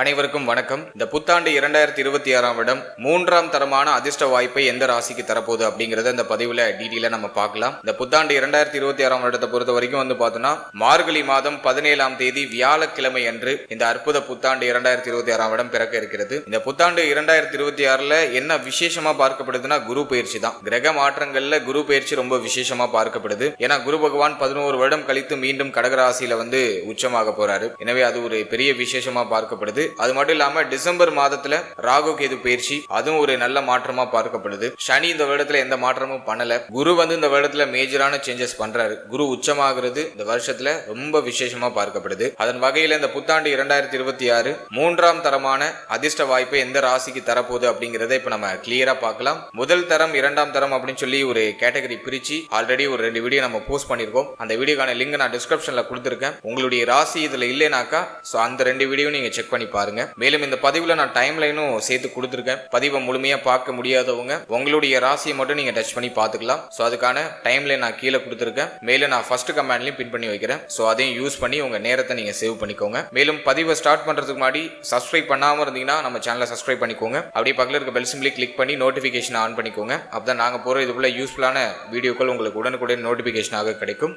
அனைவருக்கும் வணக்கம். இந்த புத்தாண்டு இரண்டாயிரத்தி இருபத்தி ஆறாம் விடம் மூன்றாம் தரமான அதிர்ஷ்ட வாய்ப்பை எந்த ராசிக்கு தரப்போகுது அப்படிங்கறத இந்த பதிவுல டீடெயில நம்ம பார்க்கலாம். இந்த புத்தாண்டு இரண்டாயிரத்தி இருபத்தி ஆறாம் வருடத்தை பொறுத்த வரைக்கும் வந்து பார்த்தோம்னா மார்கழி மாதம் பதினேழாம் தேதி வியாழக்கிழமை அன்று இந்த அற்புத புத்தாண்டு இரண்டாயிரத்தி இருபத்தி ஆறாம் விடம் பிறக்க இருக்கிறது. இந்த புத்தாண்டு இரண்டாயிரத்தி இருபத்தி ஆறுல என்ன விசேஷமா பார்க்கப்படுதுன்னா குரு பயிற்சி தான். கிரக மாற்றங்கள்ல குரு பயிற்சி ரொம்ப விசேஷமா பார்க்கப்படுது. ஏன்னா குரு பகவான் பதினோரு வருடம் கழித்து மீண்டும் கடகராசியில வந்து உச்சமாக போறாரு. எனவே அது ஒரு பெரிய விசேஷமா பார்க்கப்படுது. அது மட்டும் இல்லாம டிசம்பர் மாதத்துல ராகு கேது பயிற்சி அதுவும் ஒரு நல்ல மாற்றமா பார்க்கப்படுது. சனி இந்த வருடத்துல எந்த மாற்றமும் பண்ணல. குரு வந்து இந்த வருடத்துல மேஜரான சேஞ்சஸ் பண்றாரு. குரு உச்சமாகிறது இந்த வருஷத்துல ரொம்ப விசேஷமா பார்க்கப்படுது. அதன் வகையில இந்த புத்தாண்டு இரண்டாயிரத்தி இருபத்தி ஆறு மூன்றாம் தரமான அதிர்ஷ்ட வாய்ப்பை எந்த ராசிக்கு தரப்போகுது அப்படிங்கறத இப்ப நம்ம கிளியரா பார்க்கலாம். முதல் தரம் இரண்டாம் தரம் அப்படின்னு சொல்லி ஒரு கேட்டகரி பிரிச்சு ஆல்ரெடி ஒரு ரெண்டு வீடியோ நம்ம போஸ்ட் பண்ணிருக்கோம். அந்த வீடியோக்கான லிங்க் நான் டிஸ்கிரிப்ஷன்ல கொடுத்துருக்கேன். உங்களுடைய ராசி இதுல இல்லைனாக்கா அந்த ரெண்டு வீடியோ நீங்க செக் பண்ணி பாருங்க. மேலும் இந்த பதிவுல நான் டைம் லைனும் சேர்த்து கொடுத்துருக்கேன். பதிவை முழுமையா பார்க்க முடியாதவங்க உங்களுடைய ராசியை மட்டும் நீங்க டச் பண்ணி பார்த்துக்கலாம். ஸோ அதுக்கான டைம் லைன் நான் கீழே கொடுத்துருக்கேன். மேலும் நான் ஃபர்ஸ்ட் கமெண்ட்லையும் பின் பண்ணி வைக்கிறேன். ஸோ அதையும் யூஸ் பண்ணி உங்க நேரத்தை நீங்க சேவ் பண்ணிக்கோங்க. மேலும் பதிவை ஸ்டார்ட் பண்றதுக்கு முன்னாடி சப்ஸ்கிரைப் பண்ணாம இருந்தீங்கன்னா நம்ம சேனலை சப்ஸ்கிரைப் பண்ணிக்கோங்க. அப்படியே பக்கத்தில் இருக்க பெல் சிம்பிளி கிளிக் பண்ணி நோட்டிஃபிகேஷன் ஆன் பண்ணிக்கோங்க. அப்பதான் நாங்க போற இதுக்குள்ள யூஸ்ஃபுல்லான வீடியோக்கள் உங்களுக்கு உடனுக்குடன் நோட்டிஃபிகேஷனாக கிடைக்கும்.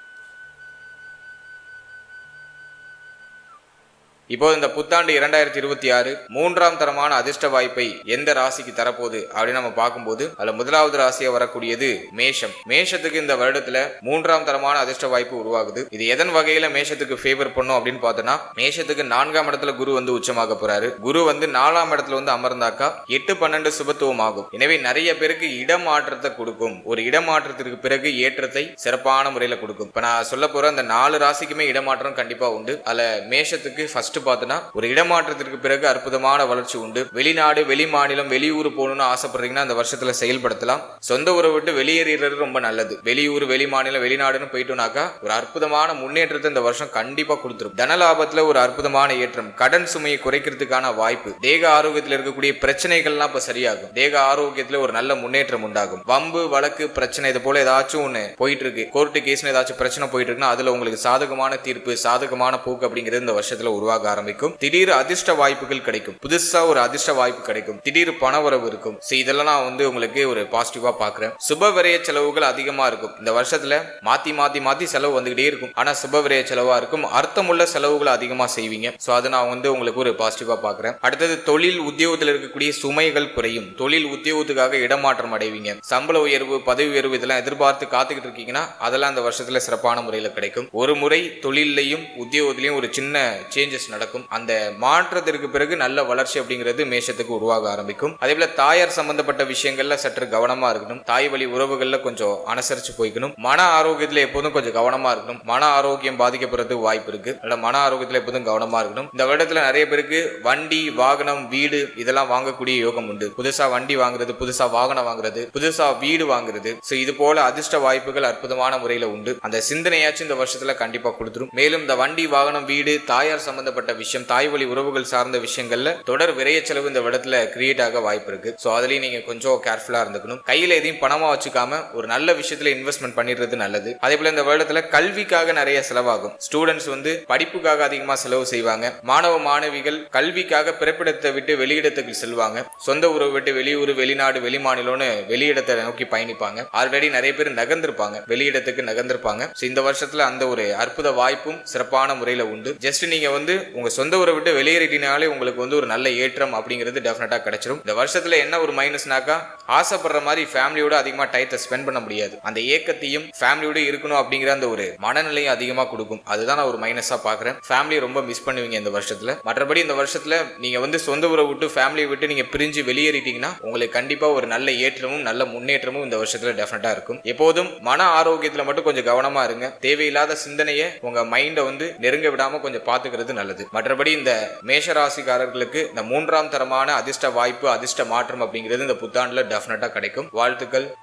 இப்போ இந்த புத்தாண்டு இரண்டாயிரத்தி இருபத்தி ஆறு மூன்றாம் தரமான அதிர்ஷ்ட வாய்ப்பை எந்த ராசிக்கு தரப்போகுது அப்படின்னு நம்ம பார்க்கும்போது அதுல முதலாவது ராசியா வரக்கூடியது மேஷம். மேஷத்துக்கு இந்த வருடத்துல மூன்றாம் தரமான அதிர்ஷ்ட வாய்ப்பு உருவாகுது. இது எதன் வகையில மேஷத்துக்கு ஃபேவர் பண்ணும் அப்படின்னு பார்த்தோம்னா மேஷத்துக்கு நான்காம் இடத்துல குரு வந்து உச்சமாக போறாரு. குரு வந்து நாலாம் இடத்துல வந்து அமர்ந்தாக்கா எட்டு பன்னெண்டு சுபத்துவம் ஆகும். எனவே நிறைய பேருக்கு இடமாற்றத்தை கொடுக்கும். ஒரு இடமாற்றத்திற்கு பிறகு ஏற்றத்தை சிறப்பான முறையில கொடுக்கும். இப்ப நான் சொல்ல போற அந்த நாலு ராசிக்குமே இடமாற்றம் கண்டிப்பா உண்டு. அதுல மேஷத்துக்கு ஃபர்ஸ்ட் பார்த்தோன்னா ஒரு இடமாற்றத்திற்கு பிறகு அற்புதமான வளர்ச்சி உண்டு. வெளிநாடு வெளி மாநிலம் வெளியூர் போகணும்னு ஆசைப்படுறீங்கன்னா அந்த வருஷத்துல செயல்படுத்தலாம். சொந்த ஊரை விட்டு வெளியேறது ரொம்ப நல்லது. வெளியூர் வெளி மாநிலம் வெளிநாடுன்னு போயிட்டோம்னாக்கா ஒரு அற்புதமான முன்னேற்றத்தை இந்த வருஷம் கண்டிப்பா கொடுத்துரும். தன லாபத்துல ஒரு அற்புதமான ஏற்றம். கடன் சுமையை குறைக்கிறதுக்கான வாய்ப்பு. தேக ஆரோக்கியத்தில் இருக்கக்கூடிய பிரச்சனைகள்லாம் இப்ப சரியாகும். தேக ஆரோக்கியத்துல ஒரு நல்ல முன்னேற்றம் உண்டாகும். வம்பு வழக்கு பிரச்சனை இது போல ஏதாச்சும் ஒண்ணு போயிட்டு இருக்கு கோர்ட்டு கேஸ்னு ஏதாச்சும் பிரச்சனை போயிட்டு இருக்குன்னா அதுல உங்களுக்கு சாதகமான தீர்ப்பு சாதகமான போக்கு அப்படிங்கிறது இந்த வருஷத்துல உருவாக ஆரம்பிக்கும். திடீர் அதிர்ஷ்ட வாய்ப்புகள் கிடைக்கும். புதுசா ஒரு அதிர்ஷ்ட வாய்ப்பு கிடைக்கும். திடீர் பண உறவு இருக்கும். ஸோ இதெல்லாம் நான் வந்து உங்களுக்கு ஒரு பாசிட்டிவா பாக்குறேன் சுப விரைய செலவுகள் அதிகமா இருக்கும். இந்த வருஷத்துல மாத்தி மாத்தி மாத்தி செலவு வந்துகிட்டே இருக்கும். ஆனா சுப விரைய செலவா இருக்கும். அர்த்தமுள்ள செலவுகள் அதிகமா செய்வீங்க. சோ அதை நான் வந்து உங்களுக்கு ஒரு பாசிட்டிவா பாக்குறேன் அடுத்தது தொழில் உத்தியோகத்தில் இருக்கக்கூடிய சுமைகள் குறையும். தொழில் உத்தியோகத்துக்காக இடமாற்றம் அடைவீங்க. சம்பள உயர்வு பதவி உயர்வு இதெல்லாம் எதிர்பார்த்து காத்துக்கிட்டு இருக்கீங்கன்னா அதெல்லாம் அந்த வருஷத்துல சிறப்பான முறையில் கிடைக்கும். ஒரு முறை தொழிலையும் உத்தியோகத்திலையும் ஒரு சின்ன சேஞ்சஸ் நடக்கும். அந்த மாற்றத்திற்கு பிறகு நல்ல வளர்ச்சி அப்படிங்கிறது மேஷத்துக்கு உருவாக ஆரம்பிக்கும். அதே போல தாயார் சம்பந்தப்பட்ட விஷயங்கள்ல சற்று கவனமா இருக்கணும். தாய் வழி உறவுகள்ல கொஞ்சம் அனுசரிச்சு போய்க்கணும். மன ஆரோக்கியத்துல எப்போதும் கொஞ்சம் கவனமா இருக்கணும். மன ஆரோக்கியம் பாதிக்கப்படுறதுக்கு வாய்ப்பு இருக்கு. அதனால மன ஆரோக்கியத்துல எப்போதும் கவனமா இருக்கணும். இந்த வருடத்துல நிறைய பேருக்கு வண்டி வாகனம் வீடு இதெல்லாம் வாங்கக்கூடிய யோகம் உண்டு. புதுசா வண்டி வாங்குறது புதுசா வாகனம் வாங்குறது புதுசா வீடு வாங்குறது. சோ இது போல அதிர்ஷ்ட வாய்ப்புகள் அற்புதமான முறையில உண்டு. அந்த சிந்தனையாச்சும் இந்த வருஷத்துல கண்டிப்பா கொடுத்துரும். மேலும் இந்த வண்டி வாகனம் வீடு தாயார் சம்பந்தப்பட்ட விஷயம் தாய் வழி உறவுகள் சார்ந்த விஷயங்கள்ல தொடர் விரைய செலவு இந்த இடத்துல கிரியேட் ஆக வாய்ப்பு இருக்கு. ஸோ அதுலயும் நீங்க கொஞ்சம் கேர்ஃபுல்லா இருந்துக்கணும். கையில எதையும் பணமா வச்சுக்காம ஒரு நல்ல விஷயத்துல இன்வெஸ்ட்மெண்ட் பண்ணிடுறது நல்லது. அதே போல இந்த வருடத்துல கல்விக்காக நிறைய செலவாகும். ஸ்டூடெண்ட்ஸ் வந்து படிப்புக்காக அதிகமா செலவு செய்வாங்க. மாணவ மாணவிகள் கல்விக்காக பிறப்பிடத்தை விட்டு வெளியிடத்துக்கு செல்வாங்க. சொந்த ஊரை விட்டு வெளியூர் வெளிநாடு வெளிமாநிலம்னு வெளியிடத்தை நோக்கி பயணிப்பாங்க. ஆல்ரெடி நிறைய பேர் நகர்ந்திருப்பாங்க. வெளியிடத்துக்கு நகர்ந்திருப்பாங்க. இந்த வருஷத்துல அந்த ஒரு அற்புத வாய்ப்பும் சிறப்பான முறையில உண்டு. ஜஸ்ட் நீங்க வந்து உங்கள் சொந்த ஊரை விட்டு வெளியேறிட்டினாலே உங்களுக்கு வந்து ஒரு நல்ல ஏற்றம் அப்படிங்கிறது டெஃபினட்டாக கிடைச்சிரும். இந்த வருஷத்தில் என்ன ஒரு மைனஸ்னாக்கா ஆசைப்படுற மாதிரி ஃபேமிலியோட அதிகமாக டயத்தை ஸ்பெண்ட் பண்ண முடியாது. அந்த ஏக்கத்தையும் ஃபேமிலியோட இருக்கணும் அப்படிங்கிற அந்த ஒரு மனநிலையும் அதிகமாக கொடுக்கும். அதுதான் நான் ஒரு மைனஸாக பார்க்குறேன். ஃபேமிலியை ரொம்ப மிஸ் பண்ணுவீங்க இந்த வருஷத்தில். மற்றபடி இந்த வருஷத்தில் நீங்கள் வந்து சொந்த ஊரை விட்டு ஃபேமிலியை விட்டு நீங்கள் பிரிஞ்சு வெளியேறிட்டீங்கன்னா உங்களுக்கு கண்டிப்பாக ஒரு நல்ல ஏற்றமும் நல்ல முன்னேற்றமும் இந்த வருஷத்தில் டெஃபினட்டாக இருக்கும். எப்போதும் மன ஆரோக்கியத்தில் மட்டும் கொஞ்சம் கவனமாக இருங்க. தேவையில்லாத சிந்தனையை உங்கள் மைண்டை வந்து நெருங்க விடாமல் கொஞ்சம் பார்த்துக்கிறது நல்லது. மற்றபடி இந்த மேஷராசிக்காரர்களுக்கு இந்த மூன்றாம் தரமான அதிர்ஷ்ட வாய்ப்பு அதிர்ஷ்ட மாற்றம் அப்படிங்கிறது இந்த புத்தாண்டுல டெஃபினட்டா கிடைக்கும். வாழ்த்துக்கள்.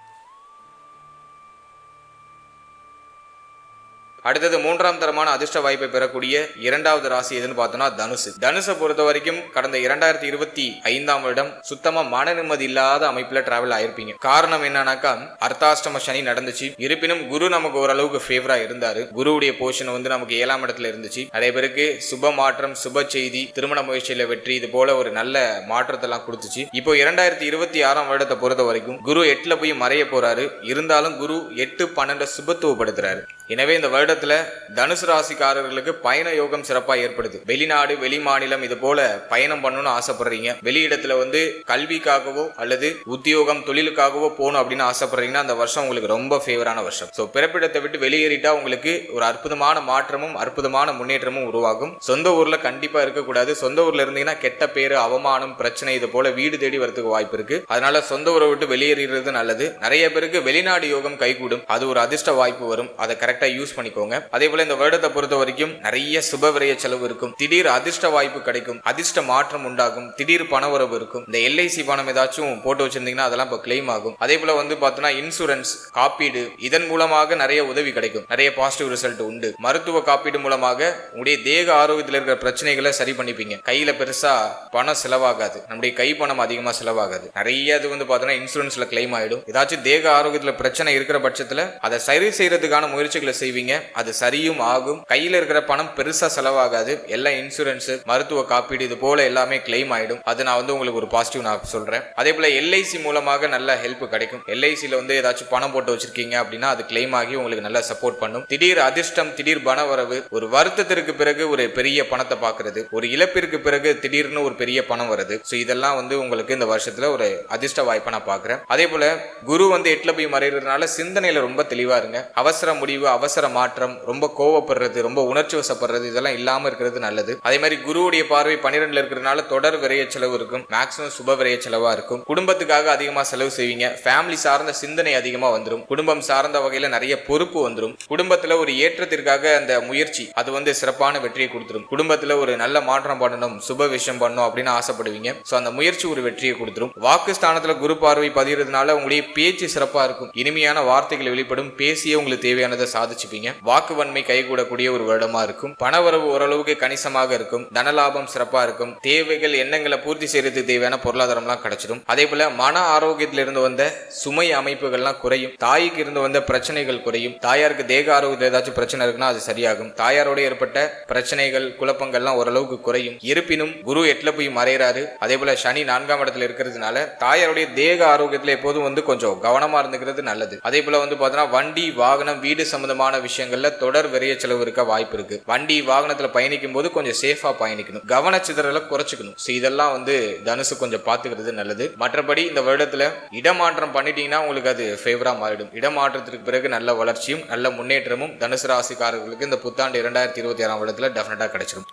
அடுத்தது மூன்றாம் தரமான அதிர்ஷ்ட வாய்ப்பை பெறக்கூடிய இரண்டாவது ராசி எதுன்னு பார்த்தோம்னா தனுசு. தனுசை பொறுத்த வரைக்கும் கடந்த இரண்டாயிரத்தி இருபத்தி ஐந்தாம் வருடம் சுத்தமா மன நிம்மதி இல்லாத அமைப்புல டிராவல் ஆயிருப்பீங்க. காரணம் என்னன்னாக்கா அர்த்தாஷ்டம சனி நடந்துச்சு. இருப்பினும் குரு நமக்கு ஓரளவுக்கு ஃபேவரா இருந்தாரு. குருவுடைய போர்ஷன் வந்து நமக்கு ஏழாம் இடத்துல இருந்துச்சு. நிறைய பேருக்கு சுப மாற்றம் சுப செய்தி திருமண முயற்சியில வெற்றி இது போல ஒரு நல்ல மாற்றத்தை எல்லாம் கொடுத்துச்சு. இப்போ இரண்டாயிரத்தி இருபத்தி ஆறாம் வருடத்தை பொறுத்த வரைக்கும் குரு எட்டுல போய் மறைய போறாரு. இருந்தாலும் குரு எட்டு பன்னெண்டு சுபத்துவப்படுத்துறாரு. எனவே இந்த வருடத்துல தனுசு ராசிக்காரர்களுக்கு பயண யோகம் சிறப்பா ஏற்படுது. வெளிநாடு வெளி மாநிலம் இது போல பயணம் பண்ணணும்னு ஆசைப்படுறீங்க. வெளியிடத்துல வந்து கல்விக்காகவோ அல்லது உத்தியோகம் தொழிலுக்காகவோ போகணும் அப்படின்னு ஆசைப்படுறீங்கன்னா அந்த வருஷம் உங்களுக்கு ரொம்ப ஃபேவரான வருஷம். ஸோ பிறப்பிடத்தை விட்டு வெளியேறிட்டா உங்களுக்கு ஒரு அற்புதமான மாற்றமும் அற்புதமான முன்னேற்றமும் உருவாகும். சொந்த ஊர்ல கண்டிப்பா இருக்கக்கூடாது. சொந்த ஊர்ல இருந்தீங்கன்னா கெட்ட பேரு அவமானம் பிரச்சனை இது போல வீடு தேடி வரதுக்கு வாய்ப்பு இருக்கு. அதனால சொந்த ஊரை விட்டு வெளியேறிடுறது நல்லது. நிறைய பேருக்கு வெளிநாடு யோகம் கைகூடும். அது ஒரு அதிர்ஷ்ட வாய்ப்பு வரும். அதை கரெக்ட் யூஸ் பண்ணிக்கோங்க. அதே போல இந்த வருடத்தை பொறுத்த வரைக்கும் நிறைய சுபவிரய செலவு இருக்கும். திடீர் அதிர்ஷ்ட வாய்ப்பு கிடைக்கும். அதிர்ஷ்ட மாற்றம் உண்டாகும். திடீர் பண உறவு இருக்கும். இந்த எல்ஐசி பணம் ஏதாச்சும் போட்டு வச்சிருந்தீங்கன்னா அதெல்லாம் இப்போ கிளைம் ஆகும். அதே போல வந்து பார்த்தோன்னா இன்சூரன்ஸ் காப்பீடு இதன் மூலமாக நிறைய உதவி கிடைக்கும். நிறைய பாசிட்டிவ் ரிசல்ட் உண்டு. மருத்துவ காப்பீடு மூலமாக உங்களுடைய தேக ஆரோக்கியத்தில் இருக்கிற பிரச்சனைகளை சரி பண்ணிப்பீங்க. கையில பெருசா பணம் செலவாகாது. நம்முடைய கை பணம் அதிகமா செலவாகாது. நிறைய இது வந்து பாத்தீங்கன்னா இன்சூரன்ஸ்ல கிளைம் ஆயிடும். ஏதாச்சும் தேக ஆரோக்கியத்தில் பிரச்சனை இருக்கிற பட்சத்துல அதை சரி செய்யறதுக்கான முயற்சிகள் செய்வீங்க. அது சரியும் ஆகும். கையில இருக்கிற பணம் பெருசா செலவாகாது. எல்லாம் இன்சூரன்ஸ் மருத்துவ காப்பீடு இது போல எல்லாமே கிளைம் ஆயிடும். அது நான் வந்து உங்களுக்கு ஒரு பாசிட்டிவ் நான் சொல்றேன். அதே போல எல்ஐசி மூலமாக நல்ல ஹெல்ப் கிடைக்கும். எல்ஐசியில வந்து ஏதாச்சும் பணம் போட்டு வச்சிருக்கீங்க அப்படின்னா அது கிளைம் ஆகி உங்களுக்கு நல்லா சப்போர்ட் பண்ணும். திடீர் அதிர்ஷ்டம் திடீர் பணவரவு ஒரு வருத்தத்திற்கு பிறகு ஒரு பெரிய பணத்தை பாக்குறது ஒரு இழப்பிற்கு பிறகு திடீர்னு ஒரு பெரிய பணம் வருது ஸோ இதெல்லாம் வந்து உங்களுக்கு இந்த வருஷத்துல ஒரு அதிர்ஷ்ட வாய்ப்பை நான் பாக்குறேன். அதே போல குரு வந்து எட்டுல போய் மறைகிறதுனால சிந்தனையில ரொம்ப தெளிவா இருங்க. அவசர முடிவு அவசர மாற்றம் ரொம்ப கோவப்படுறது ரொம்ப உணர்ச்சி வசப்படுறது இதெல்லாம் இல்லாம இருக்கிறது நல்லது. அதே மாதிரி குருவுடைய பார்வை பன்னிரெண்டுல இருக்கிறதுனால தொடர் விரைய செலவு இருக்கும். மேக்ஸிமம் சுப விரைய செலவா இருக்கும். குடும்பத்துக்காக அதிகமா செலவு செய்வீங்க. ஃபேமிலி சார்ந்த சிந்தனை அதிகமா வந்துடும் குடும்பம் சார்ந்த வகையில நிறைய பொறுப்பு வந்துடும் குடும்பத்துல ஒரு ஏற்றத்திற்காக அந்த முயற்சி அது வந்து சிறப்பான வெற்றியை கொடுத்துரும். குடும்பத்துல ஒரு நல்ல மாற்றம் பண்ணணும் சுப விஷயம் பண்ணணும் அப்படின்னு ஆசைப்படுவீங்க. ஸோ அந்த முயற்சி ஒரு வெற்றியை கொடுத்துரும். வாக்கு ஸ்தானத்துல குரு பார்வை பதிகிறதுனால உங்களுடைய பேச்சு சிறப்பா இருக்கும். இனிமையான வார்த்தைகள் வெளிப்படும். பேசியே உங்களுக்கு தேவையானதை சாதிச்சுப்பீங்க. வாக்கு வன்மை கைகூடக்கூடிய ஒரு வருடமா இருக்கும். பணவரவு ஓரளவுக்கு கணிசமாக இருக்கும். தனலாபம் சிறப்பா இருக்கும். தேவைகள் எண்ணங்களை பூர்த்தி செய்யறதுக்கு தேவையான பொருளாதாரம்லாம் கிடைச்சிடும். அதே போல மன ஆரோக்கியத்தில் இருந்து வந்த சுமை அமைப்புகள்லாம் குறையும். தாய்க்கு இருந்து வந்த பிரச்சனைகள் குறையும். தாயாருக்கு தேக ஆரோக்கியத்தில் ஏதாச்சும் பிரச்சனை இருக்குன்னா அது சரியாகும். தாயாரோட ஏற்பட்ட பிரச்சனைகள் குழப்பங்கள்லாம் ஓரளவுக்கு குறையும். இருப்பினும் குரு எட்டுல போய் மறைகிறாரு அதே போல சனி நான்காம் இடத்துல இருக்கிறதுனால தாயாருடைய தேக ஆரோக்கியத்தில் எப்போதும் வந்து கொஞ்சம் கவனமா இருந்துக்கிறது நல்லது. அதே போல வந்து பார்த்தோன்னா வண்டி வாகனம் வீடு சம்பந்தமான விஷயங்கள்ல தொடர் விரைய செலவு இருக்க வாய்ப்பு இருக்கு. வண்டி வாகனத்துல பயணிக்கும் போது கொஞ்சம் சேஃபா பயணிக்கணும். கவனச்சிதறலை குறைச்சிக்கணும். ஸோ இதெல்லாம் வந்து தனுசு கொஞ்சம் பார்த்துக்கிறது நல்லது. மற்றபடி இந்த வருடத்துல இடமாற்றம் பண்ணிட்டீங்கன்னா உங்களுக்கு அது ஃபேவரா மாறிடும். இடமாற்றத்திற்கு பிறகு நல்ல வளர்ச்சியும் நல்ல முன்னேற்றமும் தனுசு ராசிக்காரர்களுக்கு இந்த புத்தாண்டு இரண்டாயிரத்தி இருபத்தி ஆறாம் வருடத்துல டெஃபினட்டா கிடைச்சிடும்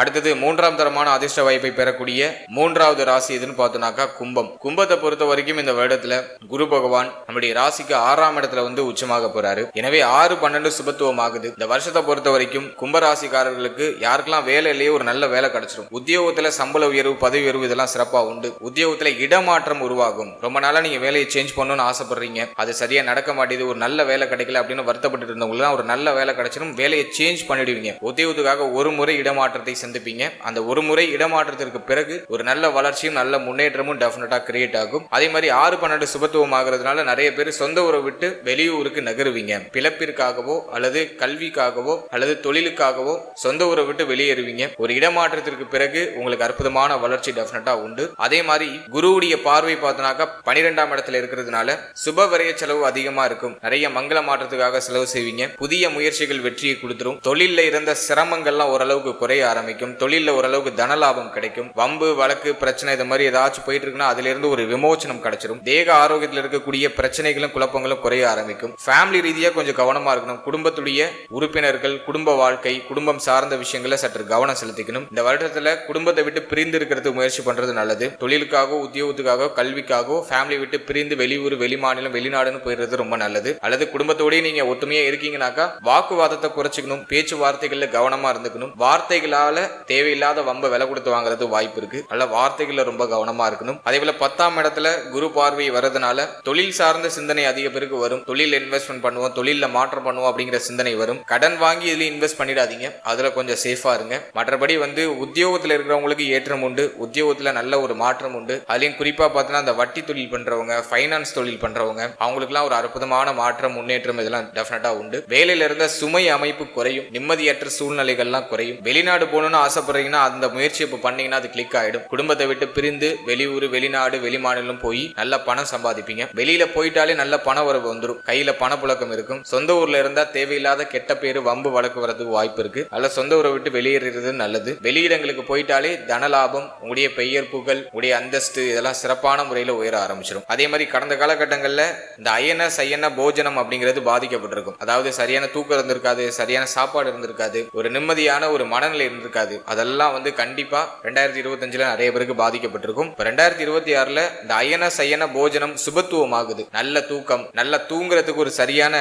அடுத்தது மூன்றாம் தரமான அதிர்ஷ்ட வாய்ப்பை பெறக்கூடிய மூன்றாவது ராசி எதுன்னு பார்த்தோம்னாக்கா கும்பம். கும்பத்தை பொறுத்த வரைக்கும் இந்த வருடத்துல குரு பகவான் நம்முடைய ராசிக்கு ஆறாம் இடத்துல வந்து உச்சமாக போறாரு. எனவே ஆறு பன்னெண்டு சுபத்துவம் ஆகுது. இந்த வருஷத்தை பொறுத்த வரைக்கும் கும்ப ராசிக்காரர்களுக்கு யாருக்கெல்லாம் வேலை இல்லையே ஒரு நல்ல வேலை கிடைச்சிடும். உத்தியோகத்துல சம்பள உயர்வு பதவி உயர்வு இதெல்லாம் சிறப்பா உண்டு. உத்தியோகத்துல இடமாற்றம் உருவாகும். ரொம்ப நாளா நீங்க வேலையை சேஞ்ச் பண்ணணும்னு ஆசைப்படுறீங்க. அது சரியா நடக்க மாட்டேது. ஒரு நல்ல வேலை கிடைக்கல அப்படின்னு வருத்தப்பட்டு இருந்தவங்களுக்கு ஒரு நல்ல வேலை கிடைச்சிடும். வேலையை சேஞ்ச் பண்ணிடுவீங்க. உத்தியோகத்துக்காக ஒரு முறை இடமாற்றத்தை சந்திப்பீங்க. அந்த ஒரு முறை இடமாற்றத்திற்கு பிறகு ஒரு நல்ல வளர்ச்சியும் நல்ல முன்னேற்றமும் டெஃபினட்டாக கிரியேட் ஆகும். அதே மாதிரி ஆறு பன்னெண்டு சுபத்துவம் ஆகிறதுனால நிறைய பேர் சொந்த ஊரை விட்டு வெளியூருக்கு நகருவீங்க. பிழப்பிற்காகவோ அல்லது கல்விக்காகவோ அல்லது தொழிலுக்காகவோ சொந்த ஊரை விட்டு வெளியேறுவீங்க. ஒரு இடமாற்றத்திற்கு பிறகு உங்களுக்கு அற்புதமான வளர்ச்சி டெஃபினட்டாக உண்டு. அதே மாதிரி குருவுடைய பார்வை பார்த்தனாக்கா பனிரெண்டாம் இடத்துல இருக்கிறதுனால சுப விரைய செலவு அதிகமாக இருக்கும். நிறைய மங்கள மாற்றத்துக்காக செலவு செய்வீங்க. புதிய முயற்சிகள் வெற்றியை கொடுத்துரும். தொழிலில் இருந்த சிரமங்கள்லாம் ஓரளவுக்கு குறைய ஆரம்பிக்கும். தொழிலில் ஓரளவுக்கு தனலாபம் கிடைக்கும். வம்பு வழக்கு பிரச்சனை இது மாதிரி ஏதாச்சும் போயிட்டு இருக்குன்னா அதுல இருந்து ஒரு விமோச்சனம் கிடைச்சிரும். தேக ஆரோக்கியத்தில் இருக்கக்கூடிய பிரச்சனைகளும் குழப்பங்களும் குறைய ஆரம்பிக்கும். ஃபேமிலி ரீதியாக கொஞ்சம் கவனமா இருக்கணும். குடும்பத்துடைய உறுப்பினர்கள் குடும்ப வாழ்க்கை குடும்பம் சார்ந்த விஷயங்களை சற்று கவனம் செலுத்திக்கணும். இந்த வருடத்துல குடும்பத்தை விட்டு பிரிந்து இருக்கிறதுக்கு முயற்சி பண்றது நல்லது. தொழிலுக்காக உத்தியோகத்துக்காக கல்விக்காகவோ ஃபேமிலி விட்டு பிரிந்து வெளியூர் வெளிமாநிலம் வெளிநாடுன்னு போயிடுறது ரொம்ப நல்லது. அல்லது குடும்பத்தோடய நீங்க ஒத்துமையா இருக்கீங்கனாக்கா வாக்குவாதத்தை குறைச்சிக்கணும். பேச்சுவார்த்தைகள்ல கவனமா இருந்துக்கணும். வார்த்தைகளால தேவையில்லாத வம்ப விலை கொடுத்து வாங்குறது வாய்ப்பு இருக்கு. நல்ல வார்த்தைகள்ல ரொம்ப கவனமா இருக்கணும். அதே போல பத்தாம் இடத்துல குரு பார்வை வரதுனால தொழில் சார்ந்த சிந்தனை அதிக பேருக்கு வரும். தொழில் இன்வெஸ்ட்மெண்ட் பண்ணுவோம் தொழில மாற்றம் பண்ணுவோம் அப்படிங்கிற சிந்தனை வரும். கடன் வாங்கி இதுல இன்வெஸ்ட் பண்ணிடாதீங்க. அதுல கொஞ்சம் சேஃபா இருங்க. மற்றபடி வந்து உத்தியோகத்துல இருக்கிறவங்களுக்கு ஏற்றம் உண்டு. உத்தியோகத்துல நல்ல ஒரு மாற்றம் உண்டு. அதுலயும் குறிப்பா பார்த்தீங்கன்னா அந்த வட்டி தொழில் பண்றவங்க ஃபைனான்ஸ் தொழில் பண்றவங்க அவங்களுக்குலாம் ஒரு அற்புதமான மாற்றம் முன்னேற்றம் இதெல்லாம் டெஃபினட்டா உண்டு. வேலையில இருந்த சுமை அமைப்பு குறையும். நிம்மதியற்ற சூழ்நிலைகள்லாம் குறையும். வெளிநாடு போகணும்னு ஆசைப்படுறீங்கன்னா அந்த முயற்சி இப்போ பண்ணீங்கன்னா அது கிளிக் ஆகிடும் குடும்பத்தை விட்டு பிரிந்து வெளியூர் வெளிநாடு வெளிமாநிலம் போய் நல்ல பணம் சம்பாதிப்பீங்க. வெளியில போயிட்டாலே நல்ல பண வரவு வந்துடும் கையில பணப்புழக்கம் இருக்கும். சொந்த ஊர்ல இருந்தா தேவையில்லாத கெட்ட பேரு வம்பு வழக்கு வரதுக்கு வாய்ப்பு இருக்கு. அல்ல சொந்த ஊரை விட்டு வெளியேறது நல்லது. வெளியிடங்களுக்கு போயிட்டாலே தன லாபம் உங்களுடைய பெயர் புகழ் உங்களுடைய அந்தஸ்து இதெல்லாம் சிறப்பான முறையில் உயர ஆரம்பிச்சிடும் அதே மாதிரி கடந்த காலகட்டங்களில் இந்த அயன சயன போஜனம் அப்படிங்கிறது பாதிக்கப்பட்டிருக்கும். அதாவது சரியான தூக்கம் இருந்திருக்காது சரியான சாப்பாடு இருந்திருக்காது ஒரு நிம்மதியான ஒரு மனநிலை இருந்திருக்காது. அதெல்லாம் வந்து கண்டிப்பா ரெண்டாயிரத்தி இருபத்தஞ்சுல நிறைய பேருக்கு பாதிக்கப்பட்டிருக்கும். இப்போ ரெண்டாயிரத்தி இருபத்தி ஆறுல இந்த அயன சயன போஜனம் சுபத்துவம் ஆகுது நல்ல தூக்கம் நல்ல தூங்குறதுக்கு ஒரு சரியான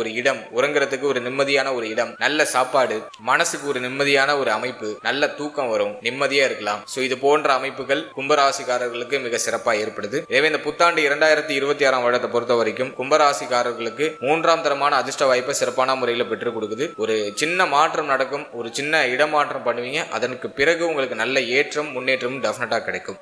ஒரு இடம் உறங்குறதுக்கு ஒரு நிம்மதியான ஒரு இடம் நல்ல சாப்பாடு மனசுக்கு ஒரு நிம்மதியான ஒரு அமைப்பு நல்ல தூக்கம் வரும் நிம்மதியா இருக்கலாம். ஸோ இது போன்ற அமைப்புகள் கும்பராசிக்காரர்களுக்கு மிக சிறப்பாக ஏற்படுது. எனவே இந்த புத்தாண்டு இரண்டாயிரத்தி இருபத்தி ஆறாம் வருடத்தை பொறுத்த வரைக்கும் கும்பராசிக்காரர்களுக்கு மூன்றாம் தரமான அதிர்ஷ்ட வாய்ப்பை சிறப்பான முறையில் பெற்றுக் கொடுக்குது. ஒரு சின்ன மாற்றம் நடக்கும் ஒரு சின்ன இடமாற்றம் பண்ணுவீங்க. அதற்கு பிறகு உங்களுக்கு நல்ல ஏற்றம் முன்னேற்றமும் டெஃபினட்டாக கிடைக்கும்.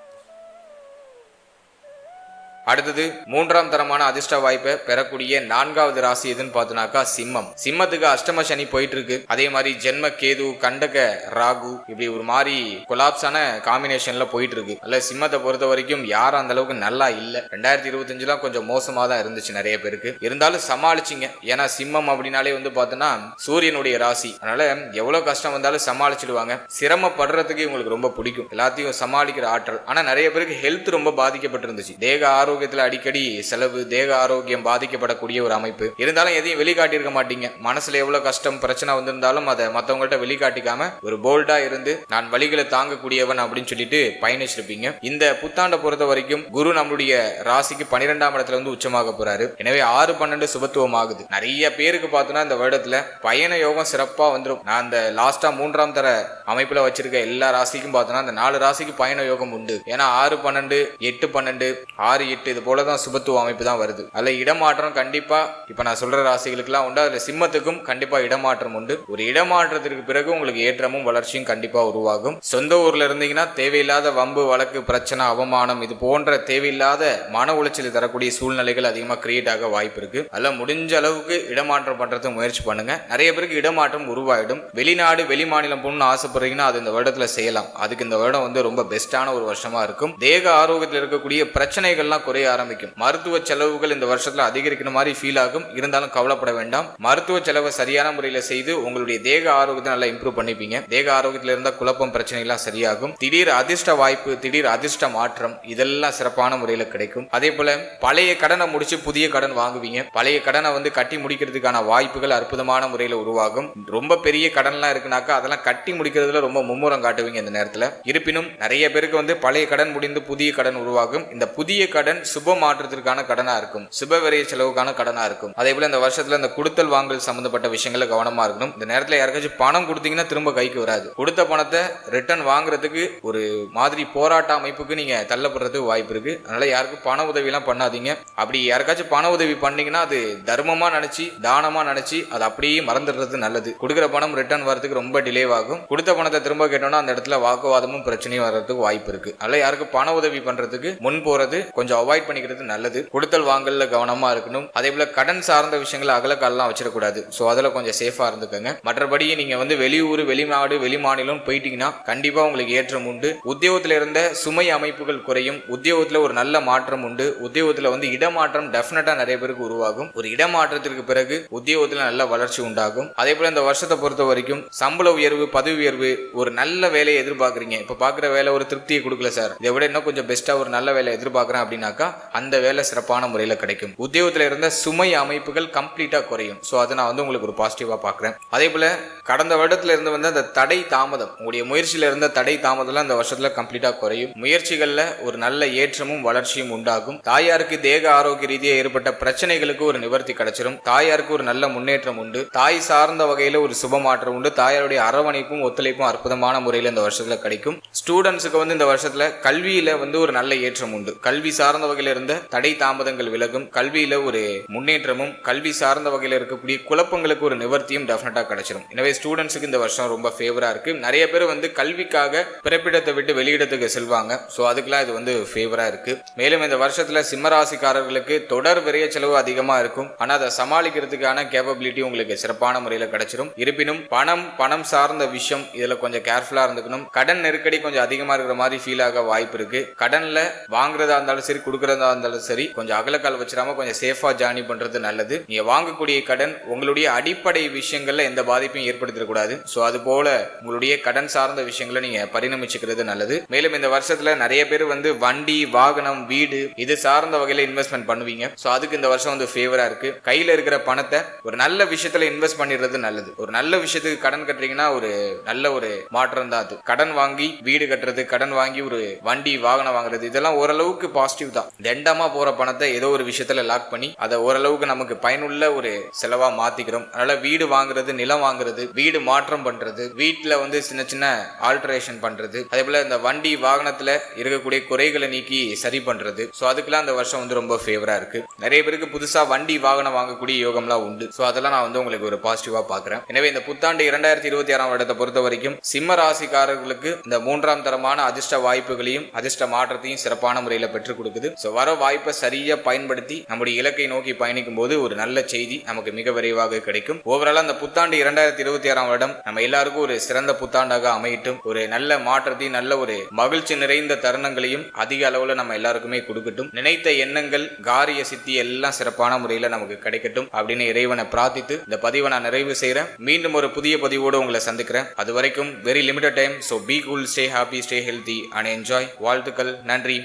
அடுத்தது மூன்றாம் தரமான அதிர்ஷ்ட வாய்ப்பை பெறக்கூடிய நான்காவது ராசி எதுன்னு பார்த்தோம்னாக்கா சிம்மம். சிம்மத்துக்கு அஷ்டம சனி போயிட்டு இருக்கு அதே மாதிரி ஜென்ம கேது கண்டக ராகு இப்படி ஒரு மாதிரி கொலாப்ஸான காம்பினேஷன்ல போயிட்டு இருக்கு அல்ல சிம்மத்தை பொறுத்த வரைக்கும் யாரும் அந்த அளவுக்கு நல்லா இல்ல. ரெண்டாயிரத்தி இருபத்தஞ்சுல கொஞ்சம் மோசமா தான் இருந்துச்சு நிறைய பேருக்கு. இருந்தாலும் சமாளிச்சிங்க. ஏன்னா சிம்மம் அப்படின்னாலே வந்து பார்த்தோன்னா சூரியனுடைய ராசி. அதனால எவ்வளவு கஷ்டம் வந்தாலும் சமாளிச்சிடுவாங்க. சிரமப்படுறதுக்கு இவங்களுக்கு ரொம்ப பிடிக்கும். எல்லாத்தையும் சமாளிக்கிற ஆற்றல். ஆனா நிறைய பேருக்கு ஹெல்த் ரொம்ப பாதிக்கப்பட்டிருந்துச்சு. தேக ஆரோக்கியத்துல அடிக்கடி செலவு தேக ஆரோக்கியம் பாதிக்கப்படக்கூடிய ஒரு அமைப்பு. இருந்தாலும் எதையும் வெளிக்காட்டியிருக்க மாட்டீங்க. மனசுல எவ்வளவு கஷ்டம் பிரச்சனை வந்திருந்தாலும் அதை மத்தவங்கள்ட்ட வெளிக்காட்டிக்காம ஒரு போல்டா இருந்து நான் வழிகளை தாங்கக்கூடியவன் அப்படின்னு சொல்லிட்டு பயணிச்சிருப்பீங்க. இந்த புத்தாண்டை பொறுத்த வரைக்கும் குரு நம்மளுடைய ராசிக்கு பன்னிரெண்டாம் இடத்துல வந்து உச்சமாக போறாரு. எனவே ஆறு பன்னெண்டு சுபத்துவம் ஆகுது. நிறைய பேருக்கு பார்த்தோன்னா இந்த வருடத்துல பயண யோகம் சிறப்பா வந்துடும் நான் அந்த லாஸ்டா மூன்றாம் தர அமைப்புல வச்சிருக்க எல்லா ராசிக்கும் பார்த்தோன்னா அந்த நாலு ராசிக்கு பயண யோகம் உண்டு. ஏன்னா ஆறு பன்னெண்டு எட்டு பன்னெண்டு ஆறு எட்டு இது போல தான் சுபத்துவ அமைப்பு தான் வருது. அதில் இடமாற்றம் கண்டிப்பா இப்போ நான் சொல்ற ராசிகளுக்குலாம் உண்டு. அதில் சிம்மத்துக்கும் கண்டிப்பா இடமாற்றம் உண்டு. ஒரு இடமாற்றத்திற்கு பிறகு உங்களுக்கு ஏற்றமும் வளர்ச்சியும் கண்டிப்பா உருவாகும். சொந்த ஊர்ல இருந்தீங்கன்னா தேவையில்லாத வம்பு வழக்கு பிரச்சனை அவமானம் இது போன்ற தேவையில்லாத மன உளைச்சல் தரக்கூடிய சூழ்நிலைகள் அதிகமாக கிரியேட் ஆக வாய்ப்பு இருக்கு. அதில் முடிஞ்ச அளவுக்கு இடமாற்றம் பண்றதுக்கு முயற்சி பண்ணுங்க. நிறைய பேருக்கு இடமாற்றம் உருவாயிடும். வெளிநாடு வெளிமாநிலம் போகணும்னு ஆசைப்படுறீங்கன்னா அது இந்த வருடத்துல செய்யலாம். அதுக்கு இந்த வருடம் வந்து ரொம்ப பெஸ்டான ஒரு வருஷமா இருக்கும். தேக ஆரோக்கியத்தில் இருக்கக்கூடிய பிரச்சனைகள்லாம் குறைய ஆரம்பிக்கும். மருத்துவ செலவுகள் இந்த வருஷத்துல அதிகரிக்கிற மாதிரி ஃபீல் ஆகும். இருந்தாலும் கவலைப்பட வேண்டாம். மருத்துவ செலவை சரியான முறையில செய்து உங்களுடைய தேக ஆரோக்கியத்தை நல்லா இம்ப்ரூவ் பண்ணிப்பீங்க. தேக ஆரோக்கியத்தில் இருந்தால் குழப்பம் பிரச்சனைகள்லாம் சரியாகும். திடீர் அதிர்ஷ்ட வாய்ப்பு திடீர் அதிர்ஷ்ட மாற்றம் இதெல்லாம் சிறப்பான முறையில கிடைக்கும். அதே போல பழைய கடனை முடிச்சு புதிய கடன் வாங்குவீங்க. பழைய கடனை வந்து கட்டி முடிக்கிறதுக்கான வாய்ப்புகள் அற்புதமான முறையில உருவாகும். ரொம்ப பெரிய கடன்லாம் இருக்குனாக்கா அதெல்லாம் கட்டி முடிக்கிறதுல ரொம்ப மும்முரம் காட்டுவீங்க இந்த நேரத்துல. இருப்பினும் நிறைய பேருக்கு வந்து பழைய கடன் முடிந்து புதிய கடன் உருவாகும். இந்த புதிய கடன் சுப மாற்றத்திற்கான கடனா இருக்கும். சுப விரைய செலவுக்கான கடனா இருக்கும். அதே போல இந்த வருஷத்துல இந்த கொடுத்தல் வாங்கல் சம்பந்தப்பட்ட விஷயங்கள கவனமா இருக்கணும். இந்த நேரத்துல யாருக்காச்சும் பணம் கொடுத்தீங்கன்னா திரும்ப கைக்கு வராது. கொடுத்த பணத்தை ரிட்டர்ன் வாங்குறதுக்கு ஒரு மாதிரி போராட்ட அமைப்புக்கு நீங்க தள்ளப்படுறதுக்கு வாய்ப்பு இருக்கு. அதனால யாருக்கும் பண உதவி எல்லாம் பண்ணாதீங்க. அப்படி யாருக்காச்சும் பண உதவி பண்ணீங்கன்னா அது தர்மமா நினைச்சு தானமா நினைச்சு அதை அப்படியே மறந்துடுறது நல்லது. கொடுக்குற பணம் ரிட்டர்ன் வரதுக்கு ரொம்ப டிலே ஆகும் கொடுத்த பணத்தை திரும்ப கேட்டோம்னா அந்த இடத்துல வாக்குவாதமும் பிரச்சனையும் வர்றதுக்கு வாய்ப்பு இருக்கு. அதனால யாருக்கும் பண உதவி பண்றதுக்கு முன் போறது கொஞ்சம் அவாய்ட் பண்ணிக்கிறது நல்லது. கொடுத்தல் வாங்கல கவனமா இருக்கணும். அதே போல கடன் சார்ந்த விஷயங்களை அகலக்கால்லாம் வச்சிடக்கூடாது. ஸோ அதில் கொஞ்சம் சேஃபா இருந்துக்கோங்க. மற்றபடி நீங்க வந்து வெளியூர் வெளிநாடு வெளி மாநிலம் போயிட்டீங்கன்னா கண்டிப்பா உங்களுக்கு ஏற்றம் உண்டு. உத்தியோகத்தில் இருந்த சுமை அமைப்புகள் குறையும். உத்தியோகத்தில் ஒரு நல்ல மாற்றம் உண்டு. உத்தியோகத்தில் வந்து இடமாற்றம் டெஃபினட்டா நிறைய பேருக்கு உருவாகும். ஒரு இடமாற்றத்திற்கு பிறகு உத்தியோகத்தில் நல்ல வளர்ச்சி உண்டாகும். அதே போல இந்த வருஷத்தை பொறுத்த வரைக்கும் சம்பள உயர்வு பதவி உயர்வு ஒரு நல்ல வேலையை எதிர்பார்க்குறீங்க. இப்போ பார்க்குற வேலை ஒரு திருப்தியை கொடுக்கல சார். இதை விட இன்னும் கொஞ்சம் பெஸ்ட்டாக ஒரு நல்ல வேலை எதிர்பார்க்குறேன் அப்படின்னாக்க பண்ணாக்கா அந்த வேலை சிறப்பான முறையில் கிடைக்கும். உத்தியோகத்தில் இருந்த சுமை அமைப்புகள் கம்ப்ளீட்டாக குறையும். ஸோ அதை நான் வந்து உங்களுக்கு ஒரு பாசிட்டிவாக பார்க்குறேன். அதே போல் கடந்த வருடத்துல இருந்து வந்து அந்த தடை தாமதம் உங்களுடைய முயற்சியில் இருந்த தடை தாமதம்லாம் அந்த வருஷத்தில் கம்ப்ளீட்டாக குறையும். முயற்சிகளில் ஒரு நல்ல ஏற்றமும் வளர்ச்சியும் உண்டாகும். தாயாருக்கு தேக ஆரோக்கிய ரீதியாக ஏற்பட்ட பிரச்சனைகளுக்கு ஒரு நிவர்த்தி கிடைச்சிடும் தாயாருக்கு ஒரு நல்ல முன்னேற்றம் உண்டு. தாய் சார்ந்த வகையில் ஒரு சுப மாற்றம் உண்டு. தாயாருடைய அரவணைப்பும் ஒத்துழைப்பும் அற்புதமான முறையில் இந்த வருஷத்தில் கிடைக்கும். ஸ்டூடெண்ட்ஸுக்கு வந்து இந்த வருஷத்தில் கல்வியில் வந்து ஒரு நல்ல ஏற்றம் உண்டு. கல்வி சார்ந்த வகையில் இருந்த தடை தாமதங்கள் விலகும் கல்வியில் ஒரு முன்னேற்றமும் கல்வி சார்ந்த வகையில் இருக்கக்கூடிய குழப்பங்களுக்கு ஒரு நிவர்த்தியும் டெஃபினட்டா கிடைச்சிடும் எனவே ஸ்டூடெண்ட்ஸுக்கு இந்த வருஷம் ரொம்ப ஃபேவராக இருக்கு. நிறைய பேர் வந்து கல்விக்காக பிறப்பிடத்தை விட்டு வெளியிடத்துக்கு செல்வாங்க. ஸோ அதுக்கெல்லாம் இது வந்து ஃபேவராக இருக்கு. மேலும் இந்த வருஷத்துல சிம்மராசிக்காரர்களுக்கு தொடர் விரைய செலவு அதிகமா இருக்கும். ஆனா அதை சமாளிக்கிறதுக்கான கேப்பபிலிட்டி உங்களுக்கு சிறப்பான முறையில் கிடைச்சிடும் இருப்பினும் பணம் பணம் சார்ந்த விஷயம் இதில் கொஞ்சம் கேர்ஃபுல்லா இருந்துக்கணும். கடன் நெருக்கடி கொஞ்சம் அதிகமாக இருக்கிற மாதிரி ஃபீல் ஆக வாய்ப்பு இருக்கு. கடன்ல வாங்குறதா இருந்தாலும் சரி கொடுக்கறதா இருந்தாலும் சரி கொஞ்சம் அகலக்கால் வச்சிடாம கொஞ்சம் சேஃபா ஜார்னி பண்றது நல்லது. நீங்க வாங்கக்கூடிய கடன் உங்களுடைய அடிப்படை விஷயங்கள்ல எந்த பாதிப்பையும் ஏற்படுத்திடக்கூடாது. ஸோ அது போல உங்களுடைய கடன் சார்ந்த விஷயங்களை நீங்க பரிணமிச்சுக்கிறது நல்லது. மேலும் இந்த வருஷத்துல நிறைய பேர் வந்து வண்டி வாகனம் வீடு இது சார்ந்த வகையில இன்வெஸ்ட்மெண்ட் பண்ணுவீங்க. ஸோ அதுக்கு இந்த வருஷம் வந்து ஃபேவரா இருக்கு. கையில இருக்கிற பணத்தை ஒரு நல்ல விஷயத்துல இன்வெஸ்ட் பண்ணிடுறது நல்லது. ஒரு நல்ல விஷயத்துக்கு கடன் கட்டுறீங்கன்னா ஒரு நல்ல ஒரு மாற்றம் தான் அது. கடன் வாங்கி வீடு கட்டுறது கடன் வாங்கி ஒரு வண்டி வாகனம் வாங்குறது இதெல்லாம் ஓரளவுக்கு பாசிட்டிவ் தான். தண்டமா போற பணத்தை ஏதோ ஒரு விஷயத்துல லாக் பண்ணி அதை ஓரளவுக்கு நமக்கு பயனுள்ள ஒரு செலவா மாத்திக்கிறோம். அதனால வீடு வாங்குறது நிலம் வாங்குறது வீடு மாற்றம் பண்றது வீட்டுல வந்து சின்ன சின்ன ஆல்ட்ரேஷன் பண்றது அதே போல இந்த வண்டி வாகனத்துல இருக்கக்கூடிய குறைகளை நீக்கி சரி பண்றது. ஸோ அதுக்கெல்லாம் அந்த வருஷம் வந்து ரொம்ப ஃபேவரா இருக்கு. நிறைய பேருக்கு புதுசா வண்டி வாகனம் வாங்கக்கூடிய யோகம்லாம் உண்டு. ஸோ அதெல்லாம் நான் வந்து உங்களுக்கு ஒரு பாசிட்டிவா பாக்குறேன். எனவே இந்த புத்தாண்டு இரண்டாயிரத்தி இருபத்தி ஆறாம் வருடத்தை பொறுத்த வரைக்கும் சிம்ம ராசிக்காரர்களுக்கு இந்த மூன்றாம் தரமான அதிர்ஷ்ட வாய்ப்புகளையும் அதிர்ஷ்ட மாற்றத்தையும் சிறப்பான முறையில் பெற்றுக் கொடுக்குது. ஸோ வர வாய்ப்பை சரியாக பயன்படுத்தி நம்முடைய இலக்கை நோக்கி பயணிக்கும் போது ஒரு நல்ல செய்தி நமக்கு மிக விரைவாக கிடைக்கும். ஓவரால் அந்த புத்தாண்டு இரண்டாயிரத்தி இருபத்தி ஆறாம் வருடம் நம்ம எல்லாருக்கும் ஒரு சிறந்த புத்தாண்டாக அமையட்டும். ஒரு நல்ல மாற்றத்தையும் நல்ல ஒரு மகிழ்ச்சி நிறைந்த தருணங்களையும் அதிக அளவில் நம்ம எல்லாருக்குமே கொடுக்கட்டும். நினைத்த எண்ணங்கள் காரிய சித்தி எல்லாம் சிறப்பான முறையில் நமக்கு கிடைக்கட்டும் அப்படின்னு இறைவனை பிரார்த்தித்து இந்த பதிவை நான் நிறைவு செய்கிறேன் மீண்டும் ஒரு புதிய பதிவோடு உங்களை சந்திக்கிறேன். அது வரைக்கும் very limited time so be cool stay happy stay healthy and enjoy வாழ்த்துக்கள் நன்றி.